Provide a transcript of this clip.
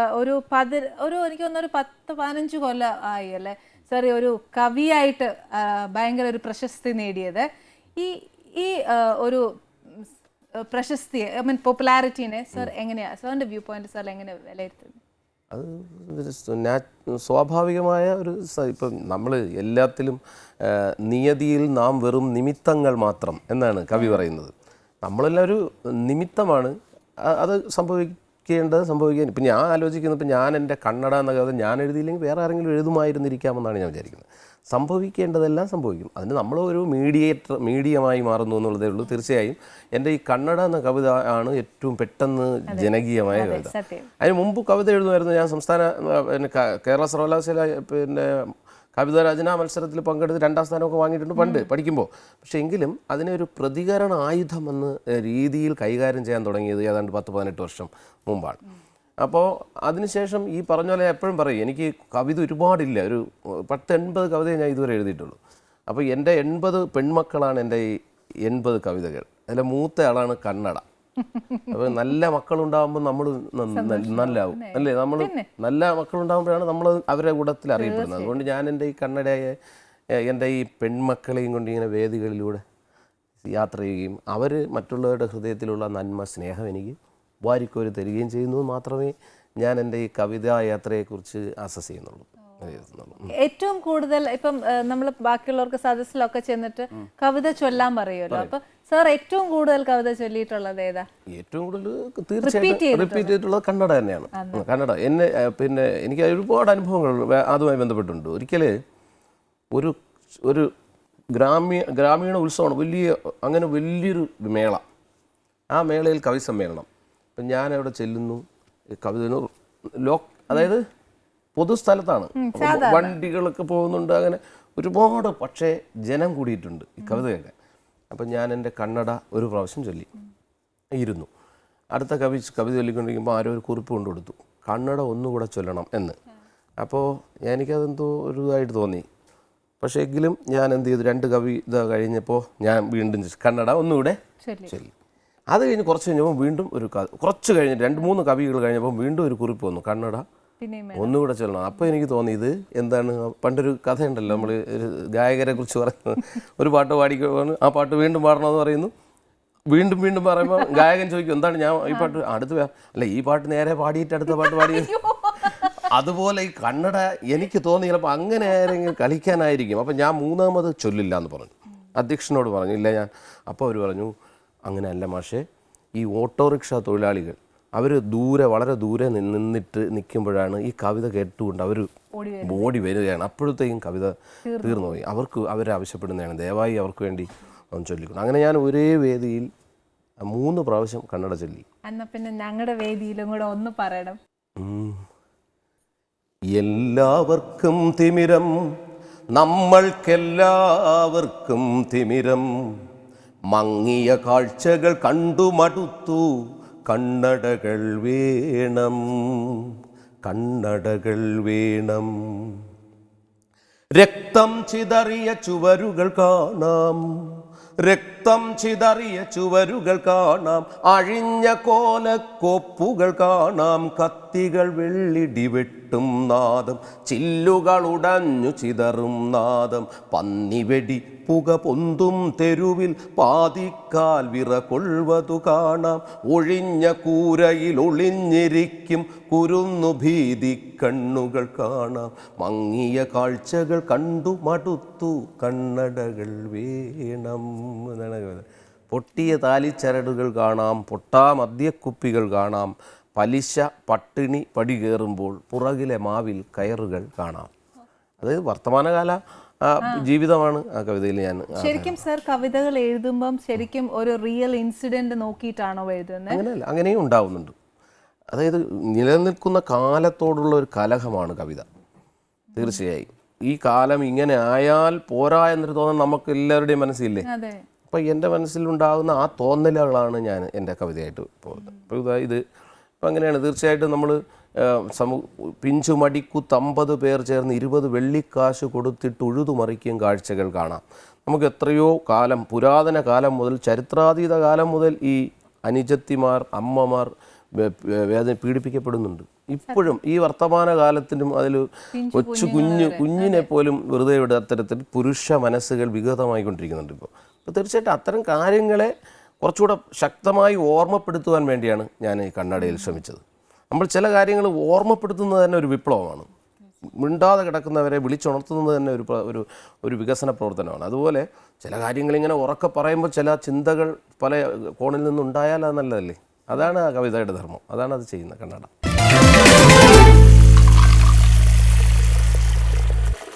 ഒരു പതി ഒരു എനിക്ക് തോന്നുന്നു ഒരു പത്ത് പതിനഞ്ച് കൊല്ലം ആയി അല്ലേ? സോറി ഒരു കവിയായിട്ട് ഭയങ്കര ഒരു പ്രശസ്തി നേടിയത്. ഈ ഈ ഒരു പ്രശസ്തി ഐ മീൻ പോപ്പുലാരിറ്റീനെ സർ എങ്ങനെയാണ് സാറിന്റെ വ്യൂ പോയിന്റ് സാർ എങ്ങനെ വിലയിരുത്തുന്നു? അത് സ്വാഭാവികമായ ഒരു ഇപ്പം നമ്മൾ എല്ലാത്തിലും നിയതിയിൽ നാം വെറും നിമിത്തങ്ങൾ മാത്രം എന്നാണ് കവി പറയുന്നത്. നമ്മളെല്ലാം ഒരു നിമിത്തമാണ്. അത് അത് സംഭവിക്കേണ്ടത് സംഭവിക്കാൻ ഇപ്പം ഞാൻ ആലോചിക്കുന്നത് ഇപ്പം ഞാൻ എന്റെ കണ്ണട എന്ന കഥ ഞാൻ എഴുതിയില്ലെങ്കിൽ വേറെ ആരെങ്കിലും എഴുതുമായിരുന്നിരിക്കാമെന്നാണ് ഞാൻ വിചാരിക്കുന്നത്. സംഭവിക്കേണ്ടതെല്ലാം സംഭവിക്കും. അതിന് നമ്മൾ ഒരു മീഡിയേറ്റർ മീഡിയമായി മാറുന്നു എന്നുള്ളതേ ഉള്ളൂ. തീർച്ചയായും എന്റെ ഈ കണ്ണട എന്ന കവിത ആണ് ഏറ്റവും പെട്ടെന്ന് ജനകീയമായ കവിത. അതിന് മുമ്പ് കവിത എഴുതുമായിരുന്നു ഞാൻ സംസ്ഥാന പിന്നെ കേരള സർവകലാശാല പിന്നെ കവിതാ രചനാ മത്സരത്തിൽ പങ്കെടുത്ത് രണ്ടാം സ്ഥാനമൊക്കെ വാങ്ങിയിട്ടുണ്ട് പണ്ട് പഠിക്കുമ്പോൾ. പക്ഷേ എങ്കിലും അതിനെ ഒരു പ്രതികരണ ആയുധം എന്ന രീതിയിൽ കൈകാര്യം ചെയ്യാൻ തുടങ്ങിയത് ഏതാണ്ട് പത്ത് പതിനെട്ട് വർഷം മുമ്പാണ്. അപ്പോൾ അതിനുശേഷം ഈ പറഞ്ഞ പോലെ എപ്പോഴും പറയും എനിക്ക് കവിത ഒരുപാടില്ല. ഒരു പത്ത് എൺപത് കവിത ഞാൻ ഇതുവരെ എഴുതിയിട്ടുള്ളൂ. അപ്പോൾ എന്റെ എൺപത് പെൺമക്കളാണ് എന്റെ ഈ എൺപത് കവിതകൾ. അതിലെ മൂത്ത ആളാണ് കന്നഡ. അപ്പോൾ നല്ല മക്കളുണ്ടാകുമ്പോൾ നമ്മൾ നല്ലാവും. അല്ലേ? നമ്മൾ നല്ല മക്കളുണ്ടാകുമ്പോഴാണ് നമ്മൾ അവരെ കൂടത്തിൽ അറിയപ്പെടുന്നത്. അതുകൊണ്ട് ഞാൻ എന്റെ ഈ കണ്ണടയായ എന്റെ ഈ പെൺമക്കളെയും കൊണ്ട് ഇങ്ങനെ വേദികളിലൂടെ യാത്ര ചെയ്യുകയും അവർ മറ്റുള്ളവരുടെ ഹൃദയത്തിലുള്ള നന്മ സ്നേഹം എനിക്ക് വാരിക്കോരി തരികയും ചെയ്യുന്നു. മാത്രമേ ഞാൻ എന്റെ ഈ കവിതാ യാത്രയെക്കുറിച്ച് ആസസ് ചെയ്യുന്നുള്ളൂ. ഏറ്റവും കൂടുതൽ ഇപ്പം നമ്മൾ ബാക്കിയുള്ളവർക്ക് സദസ്സിലൊക്കെ ചെന്നിട്ട് കവിത ചൊല്ലാൻ പറയുമല്ലോ. അപ്പൊ സാർ ഏറ്റവും കൂടുതൽ കവിത ചൊല്ലിയിട്ടുള്ളത് ഏതാ? ഏറ്റവും കൂടുതൽ തീർച്ചയായിട്ടും റിപ്പീറ്റ് ചെയ്തിട്ടുള്ളത്. കന്നഡ തന്നെയാണ്. കന്നഡ. എന്നെ പിന്നെ എനിക്ക് ഒരുപാട് അനുഭവങ്ങൾ അതുമായി ബന്ധപ്പെട്ടുണ്ട് ഒരിക്കൽ ഒരു ഒരു ഗ്രാമീണ ഗ്രാമീണ ഉത്സവമാണ്. വലിയ അങ്ങനെ വലിയൊരു മേള. ആ മേളയിൽ കവി സമ്മേളനം അപ്പം ഞാൻ അവിടെ ചെല്ലുന്നു. കവിത ലോ അതായത് പൊതുസ്ഥലത്താണ്. വണ്ടികളൊക്കെ പോകുന്നുണ്ട് അങ്ങനെ ഒരുപാട് പക്ഷേ ജനം കൂടിയിട്ടുണ്ട് ഈ കവിത കേൾക്കാൻ അപ്പം ഞാൻ എന്റെ കണ്ണട ഒരു പ്രാവശ്യം ചൊല്ലി. ഇരുന്നു. അടുത്ത കവി കവിത ചൊല്ലിക്കൊണ്ടിരിക്കുമ്പോൾ ആരോ ഒരു കുറിപ്പ് കൊണ്ടു കൊടുത്തു കന്നഡ ഒന്നുകൂടെ ചൊല്ലണം എന്ന്. അപ്പോൾ എനിക്കതെന്തോ ഒരു ഇതായിട്ട് തോന്നി. പക്ഷേ എങ്കിലും ഞാൻ എന്ത് ചെയ്തു? രണ്ട് കവിത കഴിഞ്ഞപ്പോൾ ഞാൻ വീണ്ടും കണ്ണട കന്നഡ ഒന്നുകൂടെ ചൊല്ലി. അത് കഴിഞ്ഞ് കുറച്ച് കഴിഞ്ഞപ്പോൾ വീണ്ടും ഒരു കുറച്ച് കഴിഞ്ഞ് രണ്ട് മൂന്ന് കവികൾ കഴിഞ്ഞപ്പോൾ വീണ്ടും ഒരു കുറിപ്പ് വന്നു. കന്നഡ പിന്നെയും ഒന്നുകൂടെ ചൊല്ലണം. അപ്പോൾ എനിക്ക് തോന്നി ഇത് എന്താണ്? പണ്ടൊരു കഥയുണ്ടല്ലോ നമ്മൾ ഒരു ഗായകരെ കുറിച്ച് പറയുന്നത്. ഒരു പാട്ട് പാടിക്കുവാണ് ആ പാട്ട് വീണ്ടും പാടണമെന്ന് പറയുന്നു. വീണ്ടും വീണ്ടും പറയുമ്പോൾ ഗായകൻ ചോദിക്കും എന്താണ് ഞാൻ ഈ പാട്ട് അടുത്ത് അല്ല ഈ പാട്ട് നേരെ പാടിയിട്ട് അടുത്ത പാട്ട് പാടി. അതുപോലെ ഈ കണ്ണട എനിക്ക് തോന്നി ചിലപ്പോൾ അങ്ങനെ ആരെങ്കിലും കളിക്കാനായിരിക്കും. അപ്പം ഞാൻ മൂന്നാമത് ചൊല്ലില്ല എന്ന് പറഞ്ഞു. അധ്യക്ഷനോട് പറഞ്ഞു ഇല്ല ഞാൻ അപ്പോൾ അവർ പറഞ്ഞു അങ്ങനെ അല്ല മാഷേ ഈ ഓട്ടോറിക്ഷ തൊഴിലാളികൾ അവർ ദൂരെ വളരെ ദൂരെ നിന്ന് നിന്നിട്ട് നിൽക്കുമ്പോഴാണ് ഈ കവിത കേട്ടുകൊണ്ട് അവർ ഓടി വരികയാണ്. അപ്പോഴത്തേക്കും കവിത തീർന്നു. പോയി അവർക്ക് അവരെ ആവശ്യപ്പെടുന്നതാണ്. ദയവായി അവർക്ക് വേണ്ടി ഒന്ന് ചൊല്ലിക്കൊണ്ട് അങ്ങനെ ഞാൻ ഒരേ വേദിയിൽ മൂന്ന് പ്രാവശ്യം കന്നഡ ചൊല്ലി. എന്നാ പിന്നെ ഞങ്ങളുടെ വേദിയിലും കൂടെ ഒന്ന് പറയണം. എല്ലാവർക്കും തിമിരം. നമ്മൾക്കെല്ലാവർക്കും തിമിരം. മങ്ങിയ കാഴ്ചകൾ കണ്ടു മടുത്തു കണ്ണടകൾ വീണം കണ്ണടകൾ വീണം. രക്തം ചിതറിയ ചുവരുകൾ കാണാം. രക്തം ചിതറിയ ചുവരുകൾ കാണാം. അഴിഞ്ഞ കോലക്കൊപ്പുകൾ കാണാം. കത്തികൾ വെള്ളിടി വെട്ടും നാദം. ചില്ലുകൾ ഉടഞ്ഞു ചിതറും നാദം. പന്നിവെടി പുക പൊന്തും തെരുവിൽ പാതിക്കാൽ വിറ കൊള്ളുവതു കാണാം. ഒഴിഞ്ഞ കൂരയിൽ ഒളിഞ്ഞിരിക്കും കുരുന്നു ഭീതി കണ്ണുകൾ കാണാം. മങ്ങിയ കാഴ്ചകൾ കണ്ടു മടുത്തു കണ്ണടകൾ വേണം. കവിത. പൊട്ടിയ താലിച്ചരടുകൾ കാണാം പൊട്ടാ മദ്യക്കുപ്പികൾ കാണാം. പലിശ പട്ടിണി പടി കയറുമ്പോൾ പുറകിലെ മാവിൽ കയറുകൾ കാണാം. അത് വർത്തമാനകാല ജീവിതമാണ് ആ കവിതയിൽ ഞാൻ ശരിക്കും സർ കവിതകൾ എഴുതുമ്പം ശരിക്കും ഒരു റിയൽ ഇൻസിഡന്റ് നോക്കിയിട്ടാണോ എഴുതുന്നത്? അങ്ങനെയല്ല അങ്ങനെയും ഉണ്ടാവുന്നുണ്ട്. അതായത് നിലനിൽക്കുന്ന കാലത്തോടുള്ള ഒരു കലഹമാണ് കവിത. തീർച്ചയായും. ഈ കാലം ഇങ്ങനെ ആയാൽ പോരാ എന്നൊരു തോന്നൽ നമുക്ക് എല്ലാവരുടെയും മനസ്സില്ലേ അതെ അപ്പം എന്റെ മനസ്സിലുണ്ടാകുന്ന ആ തോന്നലുകളാണ് ഞാൻ എന്റെ കവിതയായിട്ട് പോകുന്നത്. അപ്പോൾ ഇതാ ഇത്. ഇപ്പം അങ്ങനെയാണ്. തീർച്ചയായിട്ടും നമ്മൾ സമൂ പിഞ്ചു മടിക്കുത്തമ്പത് പേർ ചേർന്ന് ഇരുപത് വെള്ളിക്കാശ് കൊടുത്തിട്ട് ഉഴുതുമറിക്കും കാഴ്ചകൾ കാണാം. നമുക്ക് എത്രയോ കാലം പുരാതന കാലം മുതൽ ചരിത്രാതീത കാലം മുതൽ ഈ അനുജത്തിമാർ അമ്മമാർ വേദന പീഡിപ്പിക്കപ്പെടുന്നുണ്ട്. ഇപ്പോഴും ഈ വർത്തമാന കാലത്തിനും അതിൽ കൊച്ചു കുഞ്ഞു കുഞ്ഞിനെ പോലും വെറുതെ ഇവിടെ അത്തരത്തിൽ പുരുഷ മനസ്സുകൾ വികൃതമായിക്കൊണ്ടിരിക്കുന്നുണ്ട് ഇപ്പോൾ അപ്പോൾ തീർച്ചയായിട്ടും അത്തരം കാര്യങ്ങളെ കുറച്ചുകൂടെ ശക്തമായി ഓർമ്മപ്പെടുത്തുവാൻ വേണ്ടിയാണ് ഞാൻ ഈ കണ്ണടയിൽ ശ്രമിച്ചത്. നമ്മൾ ചില കാര്യങ്ങൾ ഓർമ്മപ്പെടുത്തുന്നത് തന്നെ ഒരു വിപ്ലവമാണ്. മിണ്ടാതെ കിടക്കുന്നവരെ വിളിച്ചുണർത്തുന്നത് തന്നെ ഒരു ഒരു ഒരു വികസന പ്രവർത്തനമാണ്. അതുപോലെ ചില കാര്യങ്ങൾ ഇങ്ങനെ ഉറക്കെ പറയുമ്പോൾ ചില ചിന്തകൾ പല കോണിൽ നിന്നുണ്ടായാൽ അത് നല്ലതല്ലേ? അതാണ് ആ കവിതയുടെ ധർമ്മം. അതാണ് അത് ചെയ്യുന്നത് കണ്ണട.